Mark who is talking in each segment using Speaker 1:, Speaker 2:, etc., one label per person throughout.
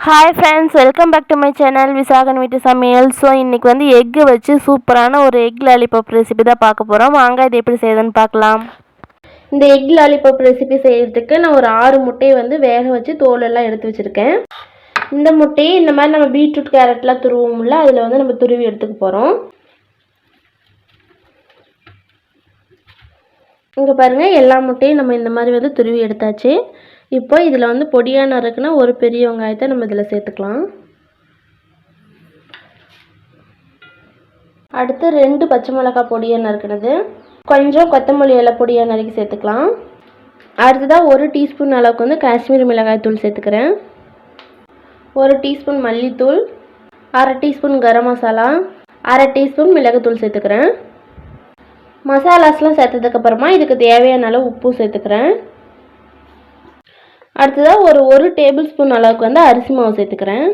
Speaker 1: Hi friends welcome back to my channel Visakan வீட்டு சமையல் so இன்றைக்கி வந்து எக்கு வச்சு சூப்பரான ஒரு எக் லாலிபப் ரெசிபி தான் பார்க்க போகிறோம் வாங்க இது எப்படி செய்யுதுன்னு பார்க்கலாம். இந்த எக் லாலிபப் ரெசிபி செய்கிறதுக்கு நான் ஒரு ஆறு முட்டையை வந்து வேக வச்சு தோலெல்லாம் எடுத்து வச்சுருக்கேன். இந்த முட்டையை இந்த மாதிரி நம்ம பீட்ரூட் கேரட்லாம் துருவோம்ல அதில் வந்து நம்ம துருவி எடுத்துக்க போகிறோம் இங்கே பாருங்கள் எல்லா முட்டையும் நம்ம இந்த மாதிரி வந்து துருவி எடுத்தாச்சு. இப்போ இதில் வந்து பொடியாக நறுக்குனா ஒரு பெரிய வெங்காயத்தை நம்ம இதில் சேர்த்துக்கலாம். அடுத்து ரெண்டு பச்சை மிளகாய் பொடியாக நறுக்கினது. கொஞ்சம் கொத்தமல்லி இலை பொடியாக நறுக்கி சேர்த்துக்கலாம். அடுத்ததாக ஒரு டீஸ்பூன் அளவுக்கு வந்து காஷ்மீர் மிளகாய் தூள் சேர்த்துக்கிறேன். ஒரு டீஸ்பூன் மல்லித்தூள் அரை டீஸ்பூன் கரம் மசாலா அரை டீஸ்பூன் மிளகுத்தூள் சேர்த்துக்கிறேன். மசாலாஸ்லாம் சேர்த்ததுக்கப்புறமா இதுக்கு தேவையான அளவு உப்பும் சேர்த்துக்கிறேன். அடுத்ததாக ஒரு ஒரு டேபிள் ஸ்பூன் அளவுக்கு வந்து அரிசி மாவு சேர்த்துக்கிறேன்.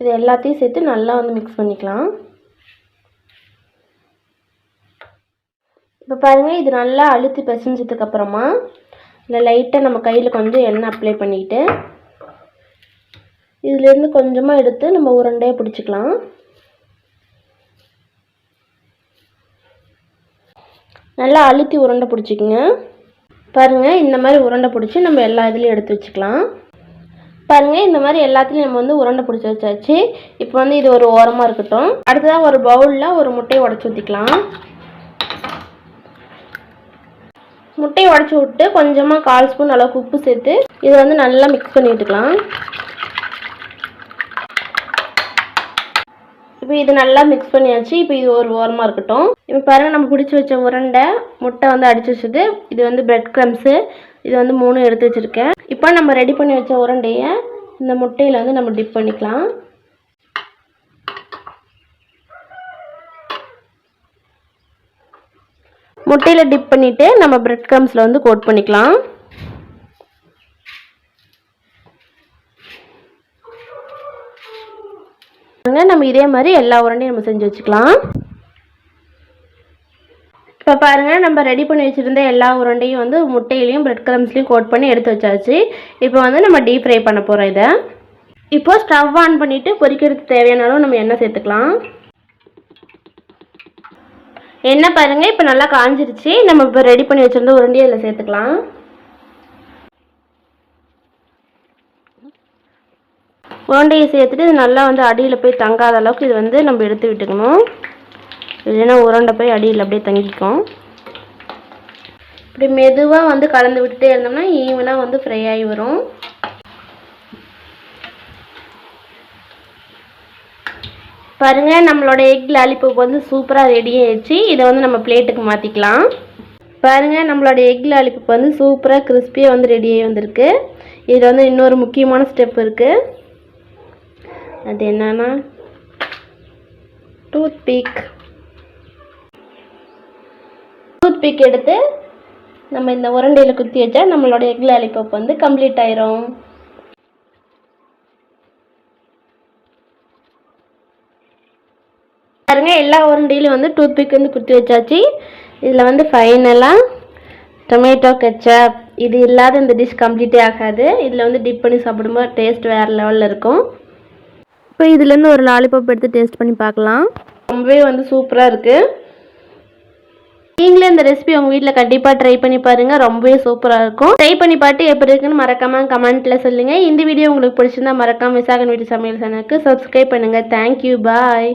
Speaker 1: இது எல்லாத்தையும் சேர்த்து நல்லா வந்து மிக்ஸ் பண்ணிக்கலாம். இப்போ பாருங்கள் இது நல்லா அழுத்தி பிசைஞ்சதுக்கப்புறமா இல்லை லைட்டாக நம்ம கையில் கொஞ்சம் எண்ணெய் அப்ளை பண்ணிக்கிட்டு இதுலேருந்து கொஞ்சமாக எடுத்து நம்ம உருண்டையாக பிடிச்சிக்கலாம். நல்லா அழுத்தி உருண்டை பிடிச்சிக்கங்க. பாருங்கள் இந்த மாதிரி உருண்டை பிடிச்சி நம்ம எல்லா இதுலேயும் எடுத்து வச்சுக்கலாம். பாருங்கள் இந்த மாதிரி எல்லாத்துலேயும் நம்ம வந்து உருண்டை பிடிச்சி வச்சாச்சு. இப்போ வந்து இது ஒரு ஓரமாக இருக்கட்டும். அடுத்ததாக ஒரு பவுலில் ஒரு முட்டையை உடச்சி ஊற்றிக்கலாம் முட்டையை உடச்சி விட்டு கொஞ்சமாக கால் ஸ்பூன் அளவுக்கு உப்பு சேர்த்து இதை வந்து நல்லா மிக்ஸ் பண்ணி விட்டுக்கலாம் இப்போ இது நல்லா மிக்ஸ் பண்ணியாச்சு. இப்போ இது ஒரு ஓரமாக இருக்கட்டும். இப்போ பாருங்கள் நம்ம பிடிச்சி வச்ச உருண்டை முட்டை வந்து அடிச்சு வச்சது. இது வந்து பிரெட் க்ரம்ஸு இது வந்து மூணு எடுத்து வச்சுருக்கேன். இப்போ நம்ம ரெடி பண்ணி வச்ச உருண்டையை இந்த முட்டையில் வந்து நம்ம டிப் பண்ணிக்கலாம். முட்டையில் டிப் பண்ணிவிட்டு நம்ம பிரெட் க்ரம்ஸில் வந்து கோட் பண்ணிக்கலாம். நம்ம இதே மாதிரி எல்லா உருண்டையும் நம்ம செஞ்சு வச்சுக்கலாம். இப்போ பாருங்கள் நம்ம ரெடி பண்ணி வச்சுருந்த எல்லா உருண்டையும் வந்து முட்டையிலையும் பிரெட் கிரம்ஸ்லையும் கோட் பண்ணி எடுத்து வச்சாச்சு. இப்போ வந்து நம்ம டீப் ஃப்ரை பண்ண போகிறோம் இதை. இப்போ ஸ்டவ் ஆன் பண்ணிவிட்டு பொரிக்கிறதுக்கு தேவையான அளவு நம்ம எண்ணெய் சேர்த்துக்கலாம். எண்ணெய் பாருங்கள் இப்போ நல்லா காஞ்சிருச்சு. நம்ம இப்போ ரெடி பண்ணி வச்சுருந்த உருண்டையை அதில் சேர்த்துக்கலாம். உருண்டையை சேர்த்துட்டு இது நல்லா வந்து அடியில் போய் தங்காத அளவுக்கு இது வந்து நம்ம எடுத்து விட்டுக்கணும். இல்லைன்னா உருண்டை போய் அடியில் அப்படியே தங்கிக்கும். இப்படி மெதுவாக வந்து கலந்து விட்டுட்டே இருந்தோம்னா ஈவனாக வந்து ஃப்ரை ஆகி வரும். பாருங்கள் நம்மளோட எக் லாலிபப் வந்து சூப்பராக ரெடி ஆயிடுச்சு. இதை வந்து நம்ம பிளேட்டுக்கு மாற்றிக்கலாம் பாருங்கள் நம்மளோட எக் லாலிபப் வந்து சூப்பராக கிறிஸ்பியாக வந்து ரெடியாகி வந்திருக்கு. இதில் வந்து இன்னொரு முக்கியமான ஸ்டெப் இருக்குது அது என்னன்னா டூத் பீக் டூத் எடுத்து நம்ம இந்த உரண்டையில் குத்தி வச்சா நம்மளோட எக் லாலிபாப் வந்து கம்ப்ளீட் ஆயிரும். பாருங்க எல்லா உருண்டையிலும் வந்து டூத் பிக் வந்து குத்தி வச்சாச்சு. இதில் வந்து ஃபைனலாக டொமேட்டோ கெச்சப் இது இல்லாத இந்த டிஷ் கம்ப்ளீட்டே ஆகாது. இதில் வந்து டிப் பண்ணி சாப்பிடும்போது டேஸ்ட் வேறு லெவலில் இருக்கும். இப்போ இதுலேருந்து ஒரு லாலிபாப் எடுத்து டேஸ்ட் பண்ணி பார்க்கலாம். ரொம்பவே வந்து சூப்பராக இருக்குது நீங்களே இந்த ரெசிபி உங்கள் வீட்டில் கண்டிப்பாக ட்ரை பண்ணி பாருங்கள் ரொம்பவே சூப்பராக இருக்கும். ட்ரை பண்ணி பார்த்து எப்படி இருக்குன்னு மறக்காமல் கமெண்ட்டில் சொல்லுங்கள் இந்த வீடியோ உங்களுக்கு பிடிச்சிருந்தா மறக்காமல் விசாகன் வீட்டு சமையல் சேனலுக்கு சப்ஸ்கிரைப் பண்ணுங்கள் தேங்க்யூ பாய்